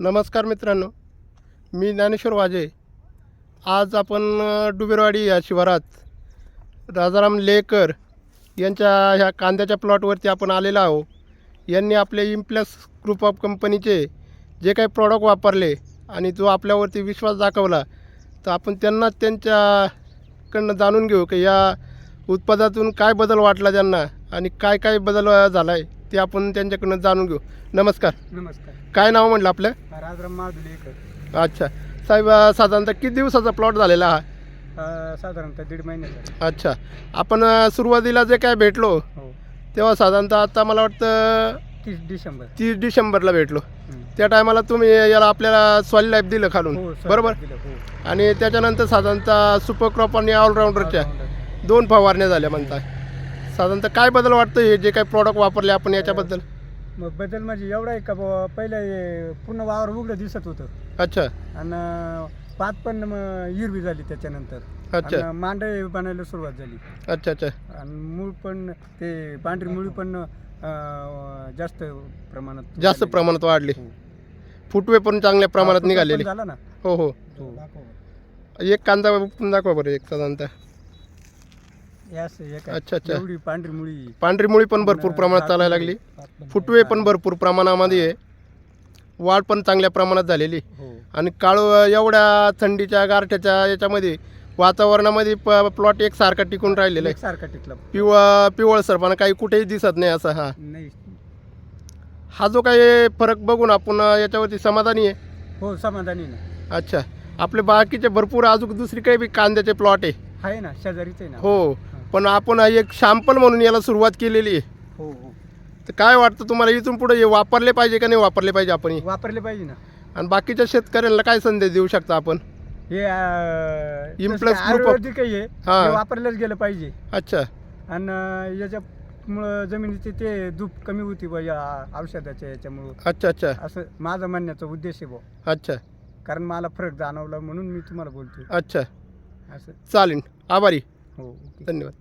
नमस्कार मित्रांनो मी ज्ञानेश्वर वाजे. आज आपण डुबेरवाडी या शिवारात राजाराम लेकर यांच्या ह्या कांद्याच्या प्लॉटवरती आपण आलेलो आहो यांनी आपले इम्प्लस ग्रुप ऑफ कंपनीचे जे काही प्रॉडक्ट वापरले आणि जो आपल्यावरती विश्वास दाखवला तर आपण त्यांना त्यांच्याकडनं जाणून घेऊ की या उत्पादातून काय बदल वाटला त्यांना आणि काय काय बदल झाला आहे ते आपण त्यांच्याकडनं जाणून घेऊ. नमस्कार. नमस्कार. काय नाव म्हटलं आपलं? राजराम माधुलेकर. अच्छा. साहेब अ, साधारणतः किती दिवसाचा प्लॉट झालेला हा? अ, साधारणतः दीड महिन्याचा अच्छा. आपण अ, सुरुवातीला जे काय भेटलो हो. तेव्हा साधारणतः आता मला वाटतं तीस डिसेंबर. तीस डिसेंबरला भेटलो. त्या टायमाला तुम्ही याला आपल्याला सॉइल लाईफ दिलं खालून. हो सर, बरोबर? दिलं, हो. आणि त्याच्यानंतर साधारणतः सुपर क्रॉप आणि ऑलराऊंडरच्या. दोन फवारण्या झाल्या म्हणताय. साधारणतः काय बदल वाटतं हे जे काही प्रॉडक्ट वापरले आपण याच्याबद्दल? मग बदल म्हणजे एवढा आहे का बुवा, पहिलं हे पूर्ण वावर उघडं दिसत होतं. अच्छा. आणि पात पण मग हिरवी झाली त्याच्यानंतर. अच्छा. मांडे बनायला सुरुवात झाली. अच्छा अच्छा. आणि मूळ पण ते पांढरी मुळी पण अ, जास्त प्रमाणात जास्त झाली. प्रमाणात वाढली. हो. फुटवे पण चांगल्या प्रमाणात हा, पण निघालेले. झाला ना? हो हो. हो. एक कांदा दाखवा बरं एक साधारणतः. अच्छा, अच्छा. एवढी पांढरी मुळी. पांढरी मुळी पण भरपूर प्रमाणात चालायला लागली. फुटवे पण भरपूर प्रमाणामध्ये आहे. वाढ पण चांगल्या प्रमाणात झालेली हो. आणि काळू एवढ्या थंडीच्या गारठ्याच्या याच्यामध्ये वातावरणामध्ये प प्लॉट एकसारखा टिकून राहिलेला आहे. सारखा टिकला. पिव पिवळसरपणा काही कुठेही दिसत नाही असा हा. नाही. हा जो काही फरक बघून आपण याच्यावरती समाधानी आहे? हो समाधानी ना. अच्छा. आपले बाकीचे भरपूर अजून दुसरी काही बी कांद्याचे प्लॉट आहे. आहे ना शेजारीच आहे ना. हो. पण आपण एक शॅम्पल म्हणून याला सुरुवात केलेली आहे. हो हो. तर काय वाटतं तुम्हाला? इथून पुढे हे वापरले पाहिजे का नाही वापरले पाहिजे आपण हे? वापरले पाहिजे ना. आणि बाकीच्या शेतकऱ्यांना काय संदेश देऊ शकता आपण? हे अं, Implus जसं group of- आयुर्वेदिक आहे हे. हा. हे वापरलंच गेलं पाहिजे. अच्छा. आणि याच्यामुळं जमिनीची ते धूप कमी होती बा या औषधाच्या याच्यामुळं. अच्छा अच्छा. असं माझा म्हणण्याचा उद्देश आहे बुवा अच्छा. कारण मला फरक जाणवला म्हणून मी तुम्हाला बोलतोय. अच्छा. असं. चालेल. आभारी. हो ओके. धन्यवाद.